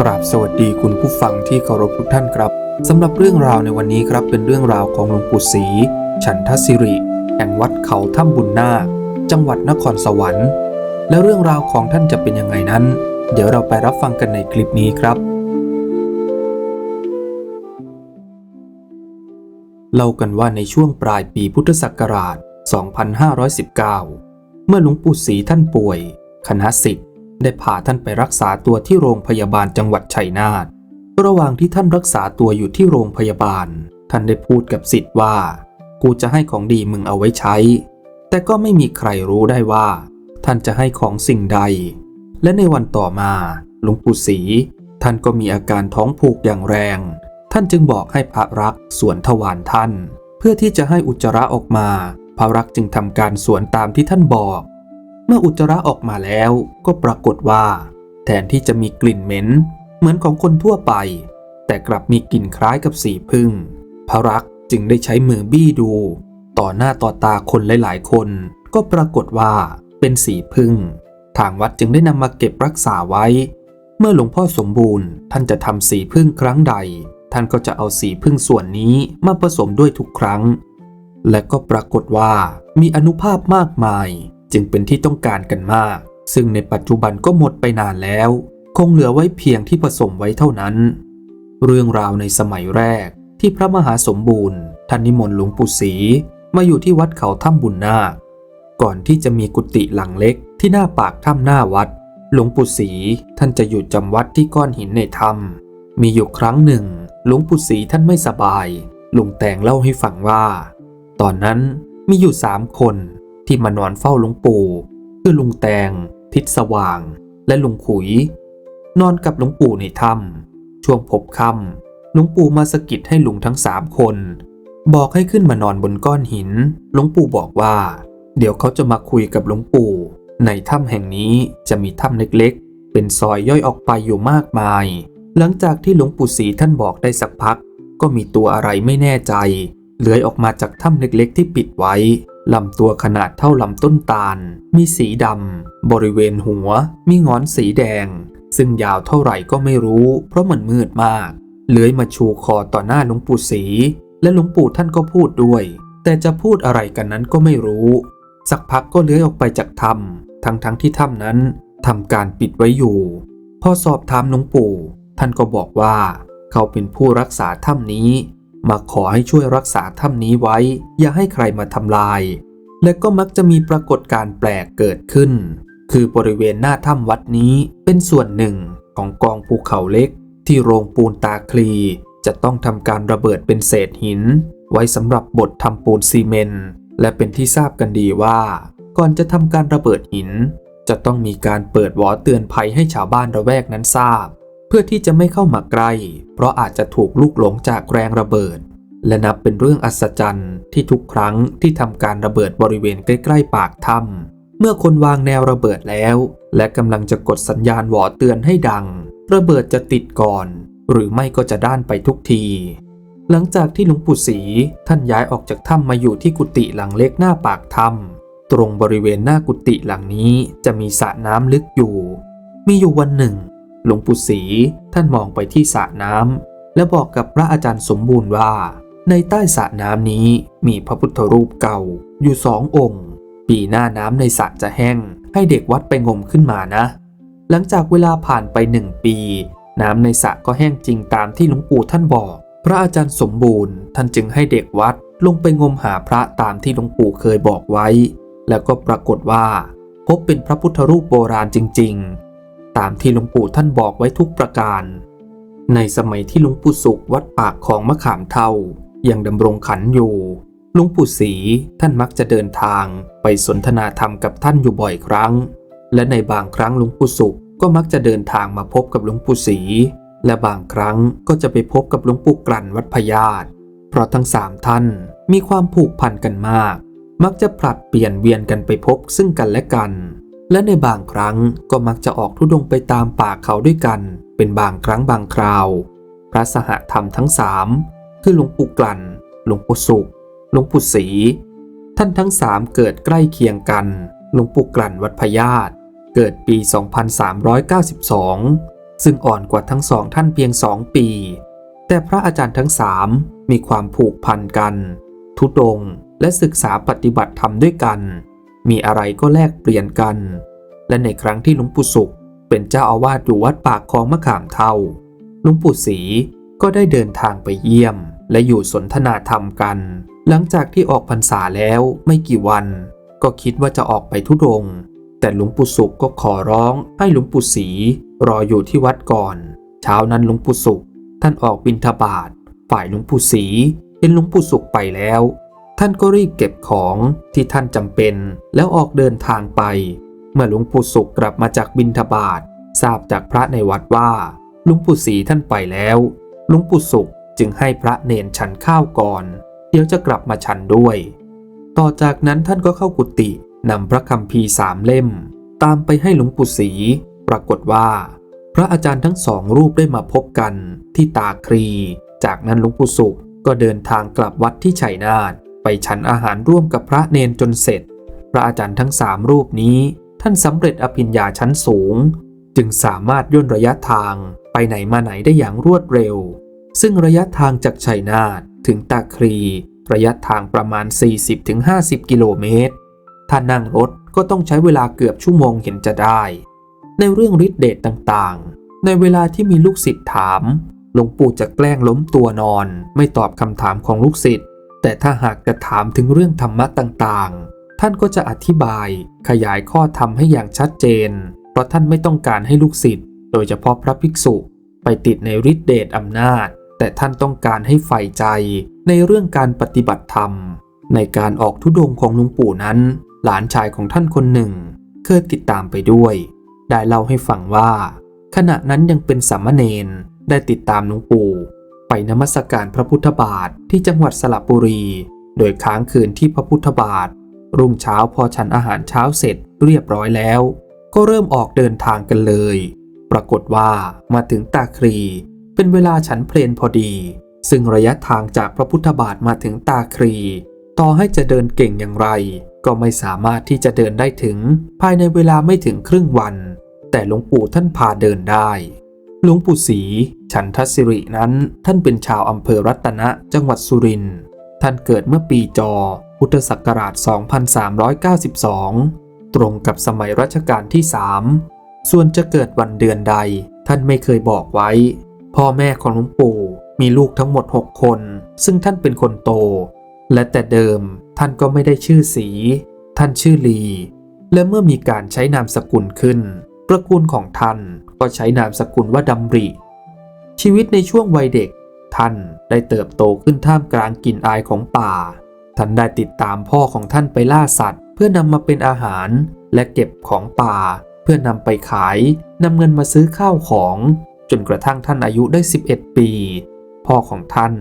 กราบสวัสดีคุณผู้ฟังที่เคารพทุกท่านครับสำหรับเรื่องราวในวันนี้ครับเป็นเรื่องราวของหลวงปู่ศรีฉันทศิริ แห่งวัดเขาถ้ำบุญนาคจังหวัดนครสวรรค์ และเรื่องราวของท่านจะเป็นยังไงนั้น เดี๋ยวเราไปรับฟังกันในคลิปนี้ครับ เล่ากันว่าในช่วงปลายปีพุทธศักราช 2519 เมื่อหลวงปู่ศรีท่านป่วย คณะสิทธิ์ ได้พาท่านไปรักษาตัวที่โรงพยาบาลจังหวัดชัยนาท ระหว่างที่ท่านรักษาตัวอยู่ที่โรงพยาบาล ท่านได้พูดกับสิทธิ์ว่า กูจะให้ของดีมึงเอาไว้ใช้ แต่ก็ไม่มีใครรู้ได้ว่า ท่านจะให้ของสิ่งใด และในวันต่อมาหลวงปู่ศรีท่านก็มีอาการท้องผูกอย่างแรง ท่านจึงบอกให้พระรักสวนทวารท่าน เพื่อที่จะให้อุจจาระออกมา พระรักจึงทำการสวนตามที่ท่านบอก เมื่ออุจจาระออกมาแล้วก็ปรากฏว่า แทนที่จะมีกลิ่นเหม็น เหมือนของคนทั่วไป แต่กลับมีกลิ่นคล้ายกับสีพึ่งพระรักษ์จึงได้ใช้มือบี้ดู ต่อหน้าต่อตาคนหลาย ๆ คน ก็ปรากฏว่าเป็นสีพึ่ง ทางวัดจึงได้นำมาเก็บรักษาไว้ เมื่อหลวงพ่อสมบูรณ์ ท่านจะทำสีพึ่งครั้งใด ท่านก็จะเอาสีพึ่งส่วนนี้มาผสมด้วยทุกครั้ง และก็ปรากฏว่ามีอนุภาพมากมาย จึงเป็นที่ต้องการกันมาก ซึ่งในปัจจุบันก็หมดไปนานแล้ว คงเหลือไว้เพียงที่ผสมไว้เท่านั้น เรื่องราวในสมัยแรกที่พระมหาสมบูรณ์ท่านนิมนต์หลวงปู่ศรีมาอยู่ที่วัดเขาถ้ำบุญนาคก่อนที่จะมีกุฏิหลังเล็กที่หน้าปากถ้ำหน้าวัด หลวงปู่ศรีท่านจะอยู่จำวัดที่ก้อนหินในถ้ำมีอยู่ครั้งหนึ่ง หลวงปู่ศรีท่านไม่สบายลุงแตงเล่าให้ฟังว่า ตอนนั้นมีอยู่สามคน ที่มานอนเฝ้าหลวงปู่คือลุงแตง ทิศสว่าง และลุงขุย นอนกับหลวงปู่ในถ้ำช่วงพบค่ำหลวงปู่มาสะกิดให้ลุงทั้งสามคน บอกให้ขึ้นมานอนบนก้อนหินหลวงปู่บอกว่า เดี๋ยวเขาจะมาคุยกับหลวงปู่ ในถ้ำแห่งนี้จะมีถ้ำเล็กๆ เป็นซอยย่อยออกไปอยู่มากมาย หลังจากที่หลวงปู่ศรีท่านบอกได้สักพัก ก็มีตัวอะไรไม่แน่ใจเลื้อยออกมาจากถ้ำเล็กๆ ที่ปิดไว้ ลำตัวขนาดเท่าลำต้นตาล มีสีดำ บริเวณหัว มีงอนสีแดง ซึ่งยาวเท่าไหร่ก็ไม่รู้ เพราะมันมืดมาก เลื้อยมาชูคอต่อหน้าหลวงปู่ศรีและหลวงปู่ท่านก็พูดด้วย แต่จะพูดอะไรกันนั้นก็ไม่รู้ สักพักก็เลื้อยออกไปจากถ้ำทั้งๆที่ถ้ำนั้นทำการปิดไว้อยู่ พอสอบถามหลวงปู่ ท่านก็บอกว่า เขาเป็นผู้รักษาถ้ำนี้ มาขอให้ช่วยรักษาถ้ำนี้ไว้ อย่าให้ใครมาทำลาย และก็มักจะมีปรากฏการณ์แปลกเกิดขึ้น คือบริเวณหน้าถ้ำวัดนี้เป็นส่วนหนึ่งของกองภูเขาเล็ก ที่โรงปูนตาคลี จะต้องทำการระเบิดเป็นเศษหิน ไว้สำหรับบดทำปูนซีเมนต์และเป็นที่ทราบกันดีว่า ก่อนจะทำการระเบิดหิน จะต้องมีการเปิดวอเตือนภัยให้ชาวบ้านระแวกนั้นทราบ พื่อที่จะไม่เข้ามาใกล้ เพราะอาจจะถูกลูกหลงจากแรงระเบิด และนับเป็นเรื่องอัศจรรย์ที่ทุกครั้งที่ทำการระเบิดบริเวณใกล้ๆปากถ้ำเมื่อคนวางแนวระเบิดแล้ว และกำลังจะกดสัญญาณหวอเตือนให้ดัง ระเบิดจะติดก่อน หรือไม่ก็จะด้านไปทุกที หลังจากที่หลวงปู่ศรีท่านย้ายออกจากถ้ำมาอยู่ที่กุฏิหลังเล็กหน้าปากถ้ำตรงบริเวณหน้ากุฏิหลังนี้จะมีสระน้ำลึกอยู่ มีอยู่วันหนึ่ง หลวงปู่ศรีท่านมองไปที่สระน้ำและบอกกับพระอาจารย์สมบูรณ์ว่า ในใต้สระน้ำนี้มีพระพุทธรูปเก่าอยู่สององค์ ปีหน้าน้ำในสระจะแห้ง ให้เด็กวัดไปงมขึ้นมานะ หลังจากเวลาผ่านไปหนึ่งปี น้ำในสระก็แห้งจริงตามที่หลวงปู่ท่านบอก พระอาจารย์สมบูรณ์ ท่านจึงให้เด็กวัดลงไปงมหาพระตามที่หลวงปู่เคยบอกไว้ แล้วก็ปรากฏว่า พบเป็นพระพุทธรูปโบราณจริง ๆ ตามที่หลวงปู่ท่านบอกไว้ทุกประการ ในสมัยที่หลวงปู่สุขวัดปากของมะขามเท่ายังดำรงขันอยู่หลวงปู่ศรีท่านมักจะเดินทางไปสนทนาธรรมกับท่านอยู่บ่อยครั้ง และในบางครั้งหลวงปู่สุขก็มักจะเดินทางมาพบกับหลวงปู่ศรีและบางครั้งก็จะไปพบกับหลวงปู่กลั่นวัดพญาตเพราะทั้งสามท่านมีความผูกพันกันมาก มักจะผลัดเปลี่ยนเวียนกันไปพบซึ่งกันและกัน และในบางครั้งก็มักจะออกทุดงไปตามป่าเขาด้วยกัน เป็นบางครั้งบางคราว พระสหธรรมทั้งสามคือหลวงปู่กลั่น หลวงปู่สุข หลวงปู่ศรีท่านทั้งสามเกิดใกล้เคียงกัน หลวงปู่กลั่นวัดพญาตเกิดปี 2392 ซึ่งอ่อนกว่าทั้งสองท่านเพียงสองปี แต่พระอาจารย์ทั้งสามมีความผูกพันกัน ทุดงและศึกษาปฏิบัติธรรมด้วยกัน มีอะไรก็แลกเปลี่ยนกัน และในครั้งที่หลวงปู่สุข เป็นเจ้าอาวาสอยู่วัดปากคลองมะขามเท่าหลวงปู่ศรีก็ได้เดินทางไปเยี่ยม และอยู่สนทนาธรรมกัน หลังจากที่ออกพรรษาแล้วไม่กี่วัน ก็คิดว่าจะออกไปทุดง แต่หลวงปู่สุขก็ขอร้องให้หลวงปู่ศรีรออยู่ที่วัดก่อน เช้านั้นหลวงปู่สุข ท่านออกบิณฑบาตฝ่ายหลวงปู่ศรีเห็นหลวงปู่สุขไปแล้ว ท่านก็รีบเก็บของที่ท่านจำเป็น แล้วออกเดินทางไป เมื่อหลวงปู่สุขกลับมาจากบิณฑบาตทราบจากพระในวัดว่าหลวงปู่ศรีท่านไปแล้วหลวงปู่สุขจึงให้พระเนนฉันข้าวก่อน เดี๋ยวจะกลับมาฉันด้วย ต่อจากนั้นท่านก็เข้ากุฏินำพระคัมภีสามเล่ม ตามไปให้หลวงปู่ศรีปรากฏว่า พระอาจารย์ทั้งสองรูปได้มาพบกันที่ตาครี จากนั้นหลวงปู่สุขก็เดินทางกลับวัดที่ชัยนาท ไปฉันอาหารร่วมกับพระเนนจนเสร็จ พระอาจารย์ทั้งสามรูปนี้ ท่านสำเร็จอภิญญาชั้นสูง จึงสามารถย่นระยะทางไปไหนมาไหนได้อย่างรวดเร็ว ซึ่งระยะทางจากชัยนาทถึงตาครี ระยะทางประมาณ 40-50 กิโลเมตร ถ้านั่งรถก็ต้องใช้เวลาเกือบชั่วโมงเห็นจะได้ ในเรื่องฤทธิเดชต่างๆ ในเวลาที่มีลูกศิษย์ถาม หลวงปู่จะแกล้งล้มตัวนอน ไม่ตอบคำถามของลูกศิษย์ แต่ถ้าหากจะถามถึงเรื่องธรรมะต่างๆ ท่านก็จะอธิบายขยายข้อธรรมให้อย่างชัดเจน เพราะท่านไม่ต้องการให้ลูกศิษย์ โดยเฉพาะพระภิกษุ ไปติดในฤทธิเดชอำนาจ แต่ท่านต้องการให้ใฝ่ใจในเรื่องการปฏิบัติธรรม ในการออกทุดงค์ของหลวงปู่นั้น หลานชายของท่านคนหนึ่ง เคยติดตามไปด้วย ได้เล่าให้ฟังว่า ขณะนั้นยังเป็นสามเณรได้ติดตามหลวงปู่ ไปนมัสการพระพุทธบาทที่จังหวัดสระบุรี โดยค้างคืนที่พระพุทธบาท รุ่งเช้าพอฉันอาหารเช้าเสร็จเรียบร้อยแล้ว ก็เริ่มออกเดินทางกันเลย ปรากฏว่ามาถึงตาครี เป็นเวลาฉันเพลนพอดี ซึ่งระยะทางจากพระพุทธบาทมาถึงตาครี ต่อให้จะเดินเก่งอย่างไร ก็ไม่สามารถที่จะเดินได้ถึง ภายในเวลาไม่ถึงครึ่งวัน แต่หลวงปู่ท่านพาเดินได้ หลวงปู่ศรีฉันทศิรินั้นท่านเป็นชาวอำเภอรัตนะจังหวัดสุรินทร์ท่านเกิดเมื่อปีจอ พุทธศักราช 2392 ตรงกับสมัยรัชกาลที่ 3 ส่วนจะเกิดวันเดือนใด ท่านไม่เคยบอกไว้ พ่อแม่ของหลวงปู่มีลูกทั้งหมด 6 คน ซึ่งท่านเป็นคนโต และแต่เดิมท่านก็ไม่ได้ชื่อสี ท่านชื่อลี และเมื่อมีการใช้นามสกุลขึ้น ตระกูลของท่านก็ใช้นามสกุลว่าดำริ ชีวิตในช่วงวัยเด็ก ท่านได้เติบโตขึ้นท่ามกลางกลิ่นอายของป่า ท่านได้ติดตามพ่อของท่านไปล่าสัตว์ เพื่อนำมาเป็นอาหารและเก็บของป่า เพื่อนำไปขายนำเงินมาซื้อข้าวของ จนกระทั่งท่านอายุได้ 11 ปี พ่อของท่าน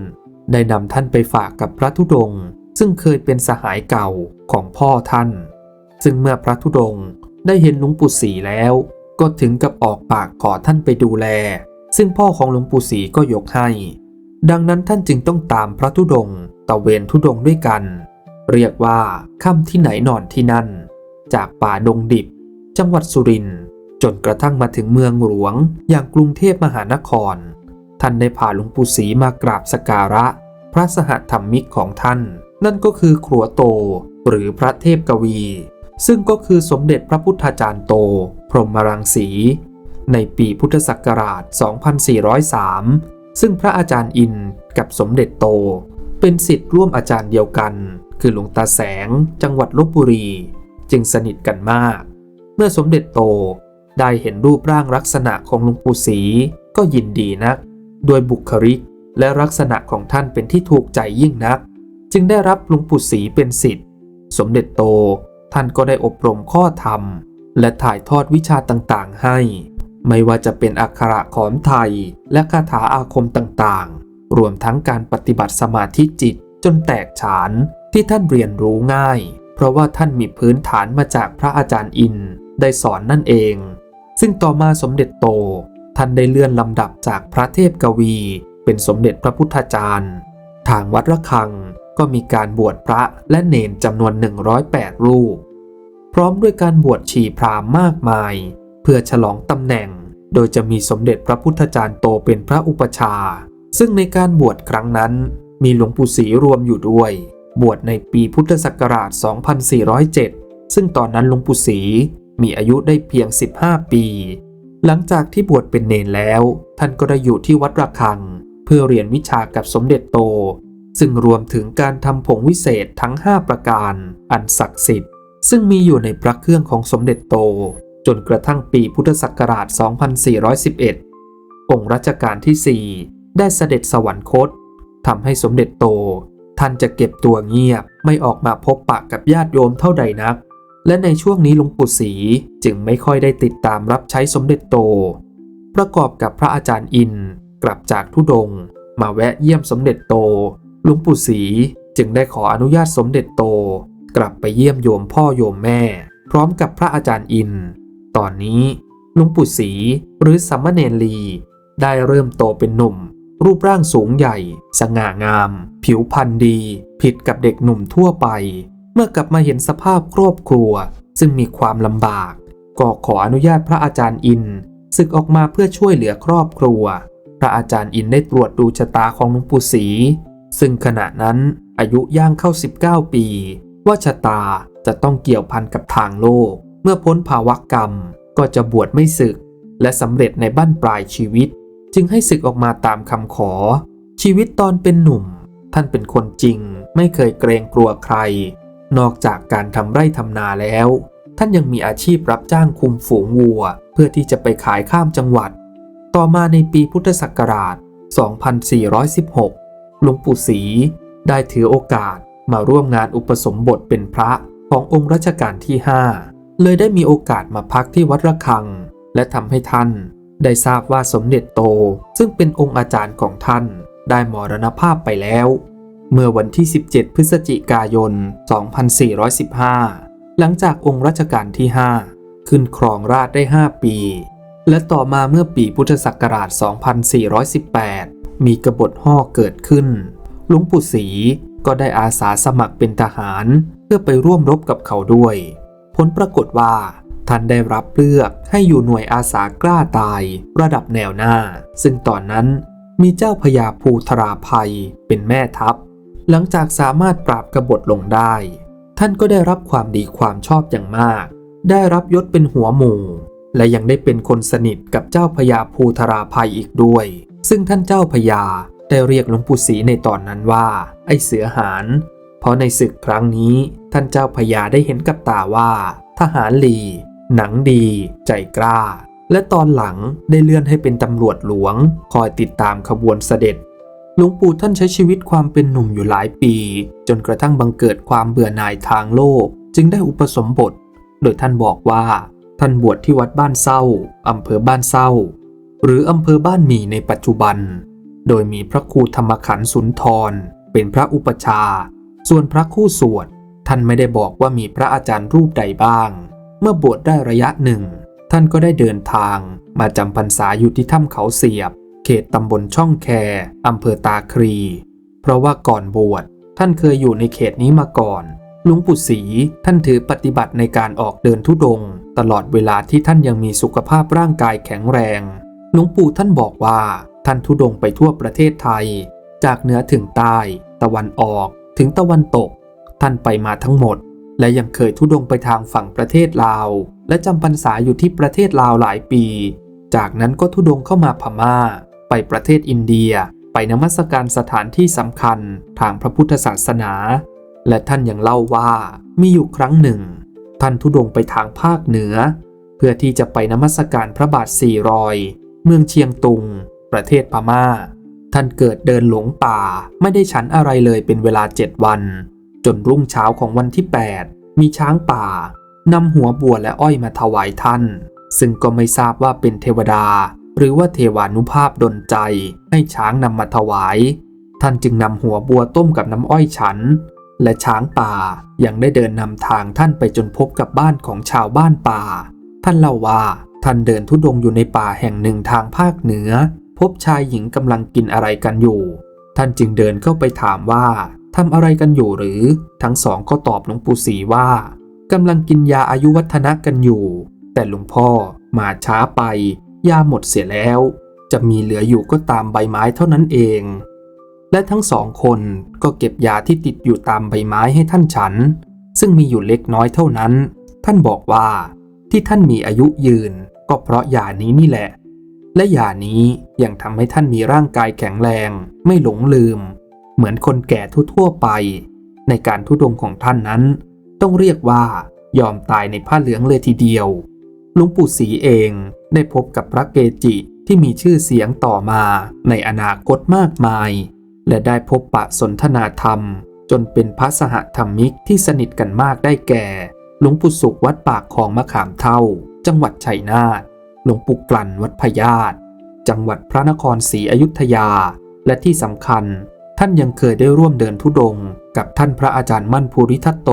ได้นำท่านไปฝากกับพระธุดงค์ซึ่งเคยเป็นสหายเก่าของพ่อท่าน ซึ่งเมื่อพระธุดงค์ ได้เห็นหลวงปู่ศรีแล้ว ก็ถึงกับออกปากขอท่านไปดูแล ซึ่งพ่อของหลวงปู่ศรีก็ยกให้ ดังนั้นท่านจึงต้องตามพระธุดงตะเวนธุดงด้วยกัน เรียกว่าค่ำที่ไหนนอนที่นั่น จากป่าดงดิบ จังหวัดสุรินทร์จนกระทั่งมาถึงเมืองหลวง อย่างกรุงเทพมหานคร ท่านได้พาหลวงปู่ศรีมากราบสการะ พระสหธรรมิกของท่าน นั่นก็คือครัวโตหรือพระเทพกวี ซึ่งก็คือสมเด็จพระพุทธาจารย์โต พรหมรังสี ในปีพุทธศักราช 2403 ซึ่งพระอาจารย์อินกับสมเด็จโต เป็นสิทธิ์ร่วมอาจารย์เดียวกัน คือหลวงตาแสง จังหวัดลบบุรี จึงสนิทกันมาก เมื่อสมเด็จโตได้เห็นรูปร่างลักษณะของหลวงปู่ศรีก็ยินดีนัก โดยบุคลิกและลักษณะของท่านเป็นที่ถูกใจยิ่งนัก จึงได้รับหลวงปู่ศรีเป็นศิษย์สมเด็จโต ท่านก็ได้อบรมข้อธรรม และถ่ายทอดวิชาต่างๆให้ ไม่ว่าจะเป็นอักขระขอมไทย และคาถาอาคมต่างๆ รวมทั้งการปฏิบัติสมาธิจิตจนแตกฉานที่ท่านเรียนรู้ง่าย เพราะว่าท่านมีพื้นฐานมาจากพระอาจารย์อินได้สอนนั่นเอง ซึ่งต่อมาสมเด็จโต ท่านได้เลื่อนลำดับจากพระเทพกวี เป็นสมเด็จพระพุทธาจารย์ ทางวัดระฆัง ก็มีการบวชพระและเนนจำนวน 108 รูป พร้อมด้วยการบวชชีพราหมณ์มากมาย เพื่อฉลองตำแหน่ง โดยจะมีสมเด็จพระพุทธจารย์โตเป็นพระอุปชา ซึ่งในการบวชครั้งนั้น มีหลวงปู่ศรีรวมอยู่ด้วย บวชในปีพุทธศักราช 2407 ซึ่งตอนนั้นหลวงปู่ศรีมีอายุได้เพียง 15 ปี หลังจากที่บวชเป็นเนนแล้ว ท่านก็ได้อยู่ที่วัดระฆัง เพื่อเรียนวิชากับสมเด็จโต ซึ่งรวมถึงการทำผงวิเศษทั้ง 5 ประการ อันศักดิ์สิทธิ์ ซึ่งมีอยู่ในพระเครื่องของสมเด็จโต จนกระทั่งปีพุทธศักราช 2411 องค์รัชกาลที่ 4 ได้เสด็จสวรรคตทำให้สมเด็จโต ท่านจะเก็บตัวเงียบไม่ออกมาพบปะกับญาติโยมเท่าใดนัก และในช่วงนี้หลวงปู่ศรีจึงไม่ค่อยได้ติดตามรับใช้สมเด็จโต ประกอบกับพระอาจารย์อินกลับจากทุดง มาแวะเยี่ยมสมเด็จโต หลวงปู่ศรีจึงได้ขออนุญาตสมเด็จโต กลับไปเยี่ยมโยมพ่อโยมแม่ พร้อมกับพระอาจารย์อิน ตอนนี้หลวงปู่ศรีหรือสัมมเนรี ได้เริ่มโตเป็นหนุ่ม รูปร่างสูงใหญ่ สง่างาม ผิวพรรณดี ผิดกับเด็กหนุ่มทั่วไป เมื่อกลับมาเห็นสภาพครอบครัว ซึ่งมีความลำบาก ก็ขออนุญาตพระอาจารย์อินศึกออกมาเพื่อช่วยเหลือครอบครัว พระอาจารย์อินได้ตรวจดูชะตาของหลวงปู่ศรี ซึ่งขณะนั้นอายุย่างเข้า 19 ปี ว่าชะตาจะต้องเกี่ยวพันกับทางโลก เมื่อพ้นภาวะกรรมก็จะบวชไม่ศึก และสำเร็จในบ้านปลายชีวิต จึงให้ศึกออกมาตามคำขอ ชีวิตตอนเป็นหนุ่ม ท่านเป็นคนจริง ไม่เคยเกรงกลัวใคร นอกจากการทำไร่ทำนาแล้ว ท่านยังมีอาชีพรับจ้างคุมฝูงวัว เพื่อที่จะไปขายข้ามจังหวัด ต่อมาในปีพุทธศักราช 2416 หลวงปู่ศรีได้ถือโอกาสมาร่วมงานอุปสมบทเป็นพระขององค์รัชกาลที่ 5 เลยได้มีโอกาสมาพักที่วัดระฆัง และทำให้ท่านได้ทราบว่าสมเด็จโต ซึ่งเป็นองค์อาจารย์ของท่านได้มรณภาพไปแล้ว เมื่อวันที่ 17 พฤศจิกายน 2415 หลังจากองค์รัชกาลที่ 5 ขึ้นครองราชได้ 5 ปี และต่อมาเมื่อปีพุทธศักราช 2418 มีกบฏห่อเกิดขึ้น หลวงปู่ศรีก็ได้อาสาสมัครเป็นทหาร เพื่อไปร่วมรบกับเขาด้วย ผลปรากฏว่า ท่านได้รับเลือกให้อยู่หน่วยอาสากล้าตาย ระดับแนวหน้า ซึ่งตอนนั้นมีเจ้าพญาภูธราภัยเป็นแม่ทัพ หลังจากสามารถปราบกบฏลงได้ ท่านก็ได้รับความดีความชอบอย่างมาก ได้รับยศเป็นหัวหมู่ และยังได้เป็นคนสนิทกับเจ้าพญาภูธราภัยอีกด้วย ซึ่งท่านเจ้าพญาได้เรียกหลวงปู่ศรีในตอนนั้นว่า ไอเสือหานเพราะในศึกครั้งนี้ท่านเจ้าพญาได้เห็นกับตาว่า ทหารลี หนังดี ใจกล้า และตอนหลังได้เลื่อนให้เป็นตำรวจหลวง คอยติดตามขบวนเสด็จหลวงปู่ท่านใช้ชีวิตความเป็นหนุ่มอยู่หลายปี จนกระทั่งบังเกิดความเบื่อหน่ายทางโลก จึงได้อุปสมบท โดยท่านบอกว่า ท่านบวชที่วัดบ้านเศร้าอำเภอบ้านเศร้า หรืออำเภอบ้านหมี่ในปัจจุบัน โดยมีพระครูธรรมขันธ์สุนทร เป็นพระอุปชา ส่วนพระคู่สวด ท่านไม่ได้บอกว่ามีพระอาจารย์รูปใดบ้าง เมื่อบวชได้ระยะหนึ่ง ท่านก็ได้เดินทาง มาจำพรรษาอยู่ที่ถ้ำเขาเสียบ เขตตำบลช่องแคอำเภอตาครี เพราะว่าก่อนบวชท่านเคยอยู่ในเขตนี้มาก่อนหลวงปู่ศรีท่านถือปฏิบัติในการออกเดินทุดง ตลอดเวลาที่ท่านยังมีสุขภาพร่างกายแข็งแรง หลวงปู่ท่านบอกว่าท่านทุดงไปทั่วประเทศไทย จากเหนือถึงใต้ ตะวันออก ถึงตะวันตก ท่านไปมาทั้งหมด และยังเคยทุดงไปทางฝั่งประเทศลาว และจำพรรษาอยู่ที่ประเทศลาวหลายปี จากนั้นก็ทุดงเข้ามาพม่า ไปประเทศอินเดีย ไปนมัสการสถานที่สำคัญทางพระพุทธศาสนา และท่านยังเล่าว่ามีอยู่ครั้งหนึ่ง ท่านทุดงไปทางภาคเหนือ เพื่อที่จะไปนมัสการพระบาทสี่รอย เมืองเชียงตุง ประเทศพม่า ท่านเกิดเดินหลงป่าไม่ได้ฉันอะไรเลยเป็นเวลาเจ็ดวัน จนรุ่งเช้าของวันที่ 8 มีช้างป่านำหัวบัวและอ้อยมาถวายท่าน ซึ่งก็ไม่ทราบว่าเป็นเทวดา หรือว่าเทวานุภาพดลใจ ให้ช้างนำมาถวาย ท่านจึงนำหัวบัวต้มกับน้ำอ้อยฉัน และช้างป่ายังได้เดินนำทางท่านไปจนพบกับบ้านของชาวบ้านป่า ท่านเล่าว่า ท่านเดินทุดงอยู่ในป่าแห่งหนึ่งทางภาคเหนือ พบชายหญิงกำลังกินอะไรกันอยู่ ท่านจึงเดินเข้าไปถามว่าทำอะไรกันอยู่หรือ ทั้งสองก็ตอบหลวงปู่ศรีว่ากำลังกินยาอายุวัฒนะกันอยู่ แต่หลวงพ่อมาช้าไป ยาหมดเสียแล้ว จะมีเหลืออยู่ก็ตามใบไม้เท่านั้นเอง และทั้งสองคนก็เก็บยาที่ติดอยู่ตามใบไม้ให้ท่านฉัน ซึ่งมีอยู่เล็กน้อยเท่านั้น ท่านบอกว่าที่ท่านมีอายุยืน ก็เพราะยานี้นี่แหละ และยานี้ยังทำให้ท่านมีร่างกายแข็งแรง ไม่หลงลืม เหมือนคนแก่ทั่วๆไป ในการทุดงของท่านนั้น ต้องเรียกว่ายอมตายในผ้าเหลืองเลยทีเดียวหลวงปู่ศรีเองได้พบกับพระเกจิที่มีชื่อเสียงต่อมาในอนาคตมากมาย และได้พบปะสนทนาธรรม จนเป็นพระสหธรรมิกที่สนิทกันมากได้แก่ หลวงปู่สุขวัดปากคลองมะขามเท่า จังหวัดชัยนาทหลวงปู่กลั่นวัดพญาตจังหวัดพระนครศรีอยุธยา และที่สำคัญ ท่านยังเคยได้ร่วมเดินทุดง กับท่านพระอาจารย์มั่นภูริทัตโต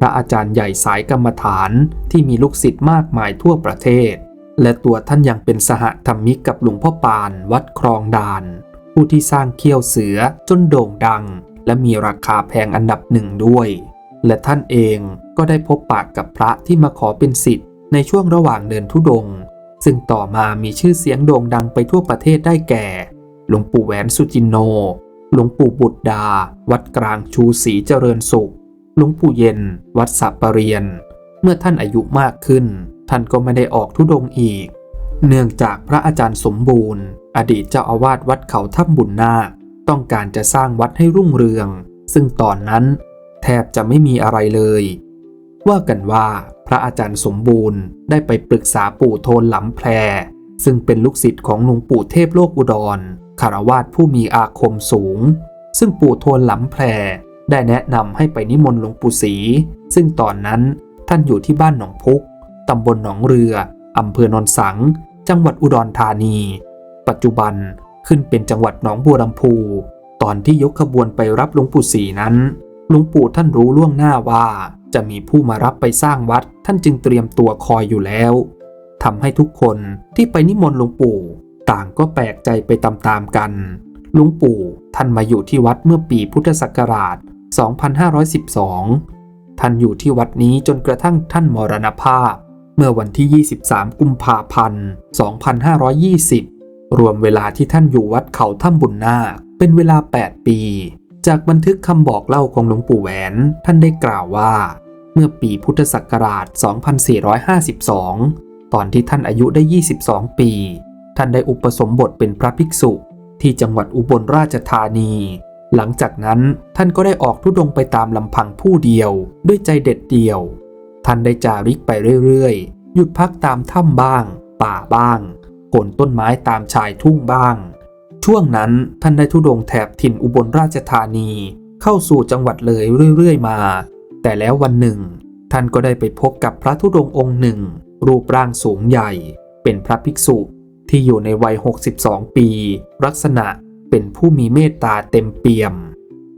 พระอาจารย์ใหญ่สายกรรมฐานที่มีลูกศิษย์มากมายทั่วประเทศ และตัวท่านยังเป็นสหธรรมิกกับหลวงพ่อปานวัดคลองดาน ผู้ที่สร้างเขี้ยวเสือจนโด่งดัง และมีราคาแพงอันดับหนึ่งด้วย และท่านเองก็ได้พบปากกับพระที่มาขอเป็นศิษย์ ในช่วงระหว่างเดินทุดง ซึ่งต่อมามีชื่อเสียงโด่งดังไปทั่วประเทศได้แก่ หลวงปู่แหวนสุจินโน หลวงปู่บุตรดา วัดกลางชูศรีเจริญสุข หลวงปู่เย็น วัดสัปปเรียน เมื่อท่านอายุมากขึ้น ท่านก็ไม่ได้ออกทุดงอีก เนื่องจากพระอาจารย์สมบูรณ์ อดีตเจ้าอาวาสวัดเขาถ้ำบุญนาคต้องการจะสร้างวัดให้รุ่งเรือง ซึ่งตอนนั้นแทบจะไม่มีอะไรเลย ว่ากันว่าพระอาจารย์สมบูรณ์ได้ไปปรึกษาปู่โทนหลำแพร ซึ่งเป็นลูกศิษย์ของหลวงปู่เทพโลกอุดรคารวาสผู้มีอาคมสูง ซึ่งปู่โทนหลำแพร ได้แนะนำให้ไปนิมนต์หลวงปู่ศรีซึ่งตอนนั้นท่านอยู่ที่บ้านหนองพุกตำบลหนองเรืออำเภอโนนสัง จังหวัดอุดรธานี ปัจจุบันขึ้นเป็นจังหวัดหนองบัวลำพู ตอนที่ยกขบวนไปรับหลวงปู่ศรีนั้นหลวงปู่ท่านรู้ล่วงหน้าว่า จะมีผู้มารับไปสร้างวัดท่านจึงเตรียมตัวคอยอยู่แล้วทำให้ทุกคนที่ไปนิมนต์หลวงปู่ ต่างก็แปลกใจไปตามๆกันหลวงปู่ท่านมาอยู่ที่วัดเมื่อปีพุทธศักราช 2512 ท่านอยู่ที่วัดนี้จนกระทั่งท่านมรณภาพ เมื่อวันที่ 23 กุมภาพันธ์ 2520 รวมเวลาที่ท่านอยู่วัดเขาถ้ำบุญนาคเป็นเวลา 8 ปี จากบันทึกคำบอกเล่าของหลวงปู่แหวนท่านได้กล่าวว่า เมื่อปีพุทธศักราช 2452 ตอนที่ท่านอายุได้ 22 ปี ท่านได้อุปสมบทเป็นพระภิกษุ ที่จังหวัดอุบลราชธานี หลังจากนั้นท่านก็ได้ออกทุดงค์ไปตามลำพังผู้เดียว ด้วยใจเด็ดเดี่ยว ท่านได้จาริกไปเรื่อยๆ หยุดพักตามถ้ำบ้าง ป่าบ้างโคนต้นไม้ตามชายทุ่งบ้าง ช่วงนั้นท่านได้ทุดงแถบถิ่นอุบลราชธานี เข้าสู่จังหวัดเลยเรื่อยๆมา แต่แล้ววันหนึ่ง ท่านก็ได้ไปพบกับพระธุดงองค์หนึ่ง รูปร่างสูงใหญ่ เป็นพระภิกษุที่อยู่ในวัย 62 ปี ลักษณะเป็นผู้มีเมตตาเต็มเปี่ยม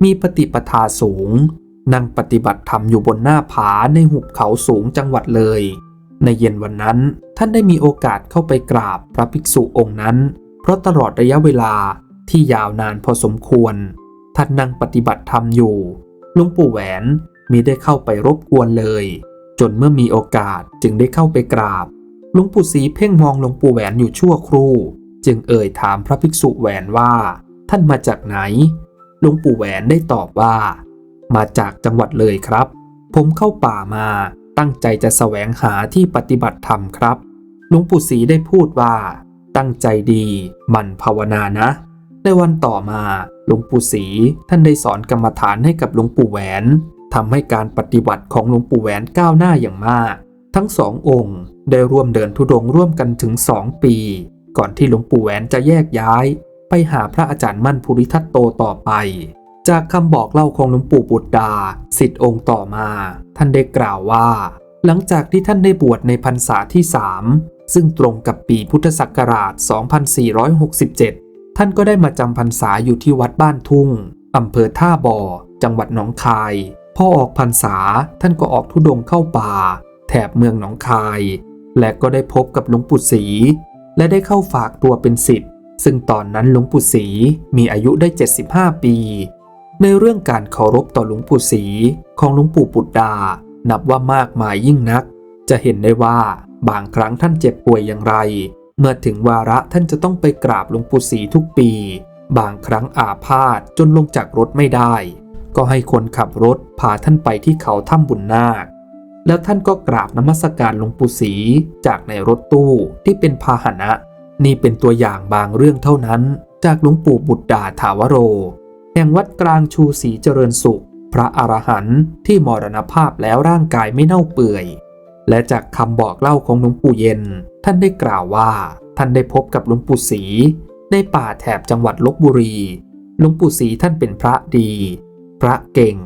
มีปฏิปทาสูง นั่งปฏิบัติธรรมอยู่บนหน้าผาในหุบเขาสูงจังหวัดเลย ในเย็นวันนั้นท่านได้มีโอกาสเข้าไปกราบพระภิกษุองค์นั้น เพราะตลอดระยะเวลาที่ยาวนานพอสมควรท่านนั่งปฏิบัติธรรมอยู่ลวงปู่แหวนมิได้เข้าไปรบกวนเลย จนเมื่อมีโอกาสจึงได้เข้าไปกราบลวงปู่ศรีเพ่งมองลวงปู่แหวนอยู่ชั่วครู่ จึงเอ่ยถามพระภิกษุแหวนว่า ท่านมาจากไหนลวงปู่แหวนได้ตอบว่า มาจากจังหวัดเลยครับ ผมเข้าป่ามาตั้งใจจะแสวงหาที่ปฏิบัติธรรมครับลวงปู่ศรีได้พูดว่า ตั้งใจดีหมั่นภาวนานะ ในวันต่อมาหลวงปู่ศรีท่านได้สอนกรรมฐานให้กับหลวงปู่แหวนทำให้การปฏิบัติของหลวงปู่แหวนก้าวหน้าอย่างมาก ทั้งสององค์ได้ร่วมเดินทุดงค์ร่วมกันถึงสองปี ก่อนที่หลวงปู่แหวนจะแยกย้าย ไปหาพระอาจารย์มั่นภูริทัตโตต่อไป จากคำบอกเล่าของหลวงปู่บุตรดาสิทธิองค์ต่อมา ท่านได้กล่าวว่า หลังจากที่ท่านได้บวชในพรรษาที่สาม ซึ่งตรงกับปีพุทธศักราช 2467 ท่านก็ได้มาจำพรรษาอยู่ที่วัดบ้านทุ่งอำเภอท่าบ่อ จังหวัดหนองคาย พอออกพรรษาท่านก็ออกทุดงเข้าป่า แถบเมืองหนองคาย และก็ได้พบกับหลวงปู่ศรีและได้เข้าฝากตัวเป็นศิษย์ซึ่งตอนนั้นหลวงปู่ศรีมีอายุได้ 75 ปี ในเรื่องการเคารพต่อหลวงปู่ศรีของหลวงปู่ปุตดา นับว่ามากมายยิ่งนัก จะเห็นได้ว่า บางครั้งท่านเจ็บป่วยอย่างไร เมื่อถึงวาระท่านจะต้องไปกราบหลวงปู่ศรีทุกปี บางครั้งอาพาธจนลงจากรถไม่ได้ ก็ให้คนขับรถพาท่านไปที่เขาถ้ำบุญนาค แล้วท่านก็กราบนมัสการหลวงปู่ศรีจากในรถตู้ที่เป็นพาหนะ นี่เป็นตัวอย่างบางเรื่องเท่านั้น จากหลวงปู่บุตรดาถาวโร แห่งวัดกลางชูศรีเจริญสุข พระอรหันต์ที่มรณภาพแล้วร่างกายไม่เน่าเปื่อย และจากคำบอกเล่าของหลวงปู่เย็น ท่านได้กล่าวว่า ท่านได้พบกับหลวงปู่ศรีในป่าแถบจังหวัดลบบุรี หลวงปู่ศรีท่านเป็นพระดี พระเก่ง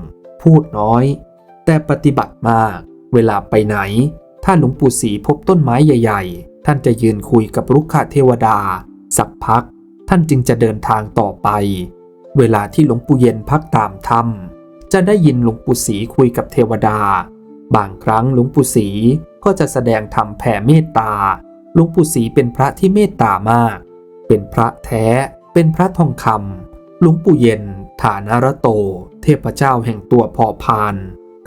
พูดน้อย แต่ปฏิบัติมาก เวลาไปไหน ถ้าหลวงปู่ศรีพบต้นไม้ใหญ่ ๆ ท่านจะยืนคุยกับรุกขเทวดา สักพัก ท่านจึงจะเดินทางต่อไป เวลาที่หลวงปู่เย็นพักตามธรรม จะได้ยินหลวงปู่ศรีคุยกับเทวดา บางครั้งหลวงปู่ศรีก็จะแสดงธรรมแผ่เมตตา หลวงปู่ศรีเป็นพระที่เมตตามาก เป็นพระแท้ เป็นพระทองคำหลวงปู่เย็น ฐานารโต เทพเจ้าแห่งตัวพอพาน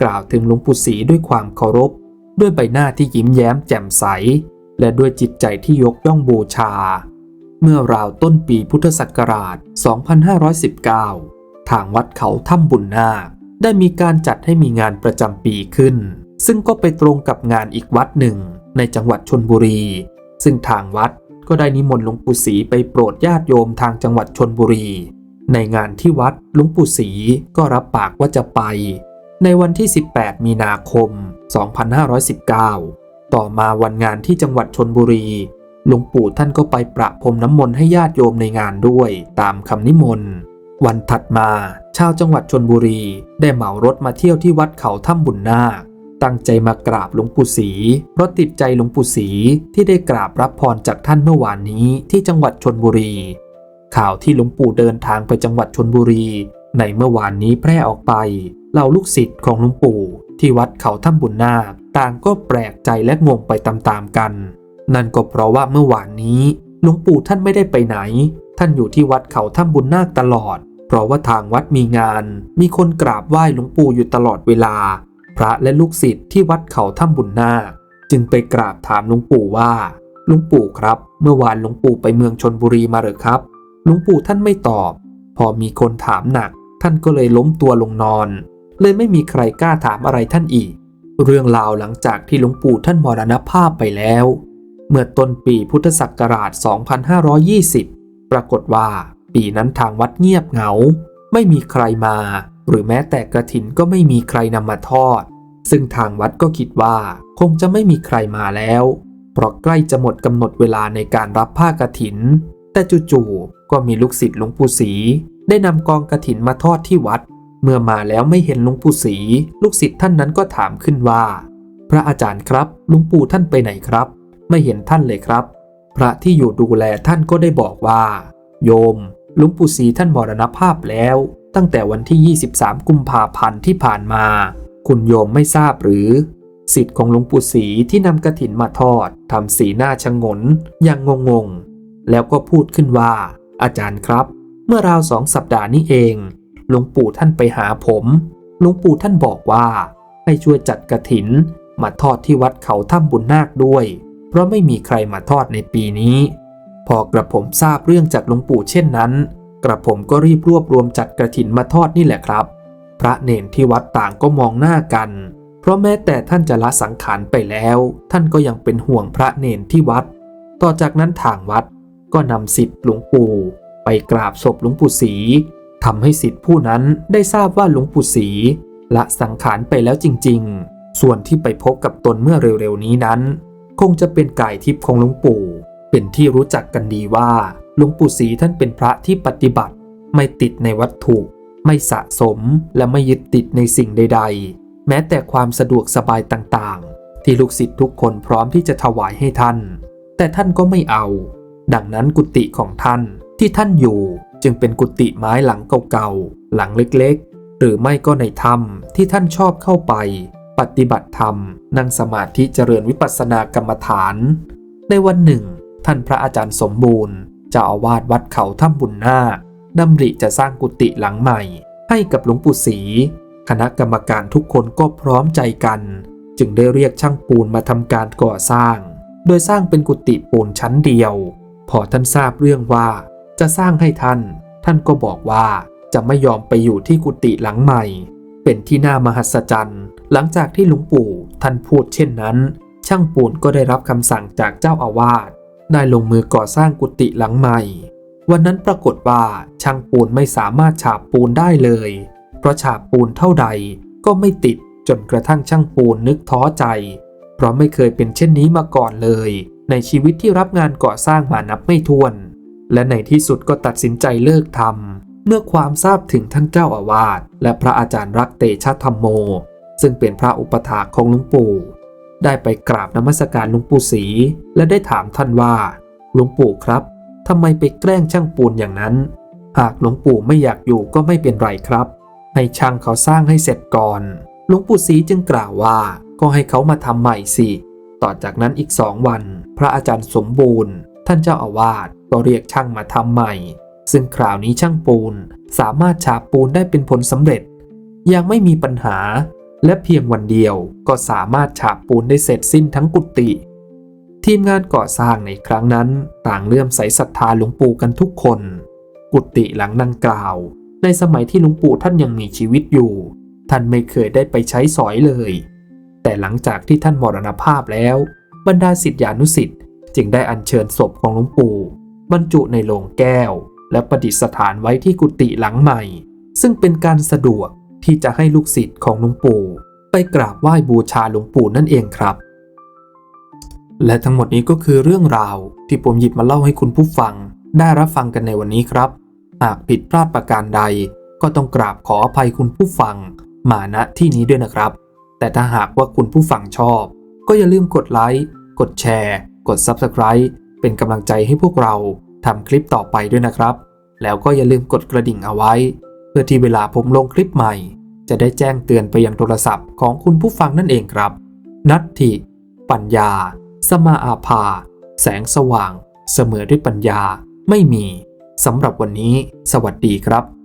กล่าวถึงหลวงปู่ศรีด้วยความเคารพ ด้วยใบหน้าที่ยิ้มแย้มแจ่มใส และด้วยจิตใจที่ยกย่องบูชา เมื่อราวต้นปีพุทธศักราช 2519 ทางวัดเขาถ้ำบุญนาค ได้มีการจัดให้มีงานประจำปีขึ้น ซึ่งก็ไปตรงกับงานอีกวัดหนึ่งในจังหวัดชนบุรี ซึ่งทางวัดก็ได้นิมนต์หลวงปู่ศรีไปโปรดญาติโยมทางจังหวัดชนบุรี ในงานที่วัดหลวงปู่ศรีก็รับปากว่าจะไป ในวันที่ 18 มีนาคม 2519 ต่อมาวันงานที่จังหวัดชนบุรีหลวงปู่ท่านก็ไปประพรมน้ำมนต์ให้ญาติโยมในงานด้วยตามคำนิมนต์ วันถัดมา ชาวจังหวัดชนบุรี ได้เหมารถมาเที่ยวที่วัดเขาถ้ำบุญนาค ตั้งใจมากราบหลวงปู่ศรีเพราะติดใจหลวงปู่ศรีที่ได้กราบรับพรจากท่านเมื่อวานนี้ที่จังหวัดชนบุรี ข่าวที่หลวงปู่เดินทางไปจังหวัดชนบุรี ในเมื่อวานนี้แพร่ออกไปเหล่าลูกศิษย์ของหลวงปู่ ที่วัดเขาถ้ำบุญนาค ต่างก็แปลกใจและงงไปตามๆกัน นั่นก็เพราะว่าเมื่อวานนี้หลวงปู่ท่านไม่ได้ไปไหน ท่านอยู่ที่วัดเขาถ้ำบุญนาคตลอด เพราะว่าทางวัดมีงาน มีคนกราบไหว้หลวงปู่อยู่ตลอดเวลา พระและลูกศิษย์ที่วัดเขาถ้ำบุญนาคจึงไปกราบถามหลวงปู่ว่าหลวงปู่ครับ เมื่อวานหลวงปู่ไปเมืองชนบุรีมาหรือครับหลวงปู่ท่านไม่ตอบ พอมีคนถามหนัก ท่านก็เลยล้มตัวลงนอน เลยไม่มีใครกล้าถามอะไรท่านอีก เรื่องราวหลังจากที่หลวงปู่ท่านมรณภาพไปแล้ว เมื่อต้นปีพุทธศักราช 2520 ปรากฏว่า ปีนั้นทางวัดเงียบเหงา ไม่มีใครมา หรือแม้แต่กระถินก็ไม่มีใครนำมาทอด ซึ่งทางวัดก็คิดว่าคงจะไม่มีใครมาแล้ว เพราะใกล้จะหมดกำหนดเวลาในการรับผ้ากระถิน แต่จู่ๆก็มีลูกศิษย์หลวงปู่ศรีได้นำกองกระถินมาทอดที่วัด เมื่อมาแล้วไม่เห็นหลวงปู่ศรีลูกศิษย์ท่านนั้นก็ถามขึ้นว่า พระอาจารย์ครับหลวงปู่ท่านไปไหนครับ ไม่เห็นท่านเลยครับ พระที่อยู่ดูแลท่านก็ได้บอกว่า โยม ลวงปู่ศรีท่านมรณภาพแล้ว ตั้งแต่วันที่ 23 กุมภาพันธ์ที่ผ่านมา คุณโยมไม่ทราบหรือ สิทธิ์ของหลวงปู่ศรีที่นำกระถินมาทอดทำสีหน้าชงนอย่างงงๆ แล้วก็พูดขึ้นว่า อาจารย์ครับ เมื่อราวสองสัปดาห์นี้เองหลวงปู่ท่านไปหาผมหลวงปู่ท่านบอกว่า ให้ช่วยจัดกระถินมาทอดที่วัดเขาถ้ำบุญนาคด้วย เพราะไม่มีใครมาทอดในปีนี้ พอกระผมทราบเรื่องจากหลวงปู่เช่นนั้น กระผมก็รีบรวบรวมจัดกระถินมาทอดนี่แหละครับ พระเนนที่วัดต่างก็มองหน้ากัน เพราะแม้แต่ท่านจะละสังขารไปแล้ว ท่านก็ยังเป็นห่วงพระเนนที่วัด ต่อจากนั้นทางวัดก็นำสิทธิ์หลวงปู่ ไปกราบศพหลวงปู่ศรีทำให้สิทธิ์ผู้นั้นได้ทราบว่าหลวงปู่ศรีละสังขารไปแล้วจริง ๆ ส่วนที่ไปพบกับตนเมื่อเร็วๆนี้นั้น คงจะเป็นกายทิพย์ของหลวงปู่ เป็นที่รู้จักกันดีว่าหลวงปู่ศรีท่านเป็นพระที่ปฏิบัติ ไม่ติดในวัตถุ ไม่สะสมและไม่ยึดติดในสิ่งใด ๆ แม้แต่ความสะดวกสบายต่างๆ ที่ลูกศิษย์ทุกคนพร้อมที่จะถวายให้ท่าน แต่ท่านก็ไม่เอา ดังนั้นกุฏิของท่านที่ท่านอยู่จึงเป็นกุฏิไม้หลังเก่าๆ หลังเล็กๆ หรือไม่ก็ในถ้ำที่ท่านชอบเข้าไป ปฏิบัติธรรม นั่งสมาธิเจริญวิปัสสนากรรมฐาน ในวันหนึ่ง ท่านพระอาจารย์สมบูรณ์เจ้าอาวาสวัดเขาถ้ำบุญนาคดำริจะสร้างกุฏิหลังใหม่ ให้กับหลวงปู่ศรีคณะกรรมการทุกคนก็พร้อมใจกัน จึงได้เรียกช่างปูนมาทำการก่อสร้าง โดยสร้างเป็นกุฏิปูนชั้นเดียว พอท่านทราบเรื่องว่า จะสร้างให้ท่าน ท่านก็บอกว่าจะไม่ยอมไปอยู่ที่กุฏิหลังใหม่ เป็นที่น่ามหัศจรรย์หลังจากที่หลวงปู่ท่านพูดเช่นนั้น ช่างปูนก็ได้รับคำสั่งจากเจ้าอาวาส ได้ลงมือก่อสร้างกุฏิหลังใหม่ วันนั้นปรากฏว่าช่างปูนไม่สามารถฉาบปูนได้เลย เพราะฉาบปูนเท่าใดก็ไม่ติดจนกระทั่งช่างปูนนึกท้อใจ เพราะไม่เคยเป็นเช่นนี้มาก่อนเลย ในชีวิตที่รับงานก่อสร้างมานับไม่ถ้วน และในที่สุดก็ตัดสินใจเลิกทำเมื่อความทราบถึงท่านเจ้าอาวาสและพระอาจารย์รักเตชะธรรมโม ซึ่งเป็นพระอุปถากของหลวงปู่ ได้ไปกราบนมัสการหลวงปู่ศรีและได้ถามท่านว่า หลวงปู่ครับทำไมไปแกล้งช่างปูนอย่างนั้น หากหลวงปู่ไม่อยากอยู่ก็ไม่เป็นไรครับ ให้ช่างเขาสร้างให้เสร็จก่อน หลวงปู่ศรีจึงกล่าวว่า ก็ให้เขามาทำใหม่สิ ต่อจากนั้นอีกสองวัน พระอาจารย์สมบูรณ์ ท่านเจ้าอาวาสก็เรียกช่างมาทำใหม่ ซึ่งคราวนี้ช่างปูนสามารถฉาบปูนได้เป็นผลสำเร็จ ยังไม่มีปัญหา และเพียงวันเดียวก็สามารถฉาบปูนได้เสร็จสิ้นทั้งกุฏิทีมงานก่อสร้างในครั้งนั้นต่างเลื่อมใสศรัทธาหลวงปู่กันทุกคน กุฏิหลังดังกล่าว ในสมัยที่หลวงปู่ท่านยังมีชีวิตอยู่ ท่านไม่เคยได้ไปใช้สอยเลย แต่หลังจากที่ท่านมรณภาพแล้ว บรรดาศิษยานุศิษย์จึงได้อัญเชิญศพของหลวงปู่บรรจุในโลงแก้ว และประดิษฐานไว้ที่กุฏิหลังใหม่ ซึ่งเป็นการสะดวก ที่จะให้ลูกศิษย์ของหลวงปู่ไปกราบไหว้บูชาหลวงปู่นั่นเองครับ และทั้งหมดนี้ก็คือเรื่องราวที่ผมหยิบมาเล่าให้คุณผู้ฟัง ได้รับฟังกันในวันนี้ครับ หากผิดพลาดประการใด ก็ต้องกราบขออภัยคุณผู้ฟัง มาณที่นี้ด้วยนะครับ แต่ถ้าหากว่าคุณผู้ฟังชอบ ก็อย่าลืมกดไลค์กดแชร์ กด Subscribe เป็นกำลังใจให้พวกเราทำคลิปต่อไปด้วยนะครับ แล้วก็อย่าลืมกดกระดิ่งเอาไว้ เพื่อที่เวลาผมลงคลิปใหม่ จะได้แจ้งเตือนไปยังโทรศัพท์ของคุณผู้ฟังนั่นเองครับ นัตถิ ปัญญา สมาอาภา แสงสว่าง เสมอด้วยปัญญา ไม่มีสำหรับวันนี้ สวัสดีครับ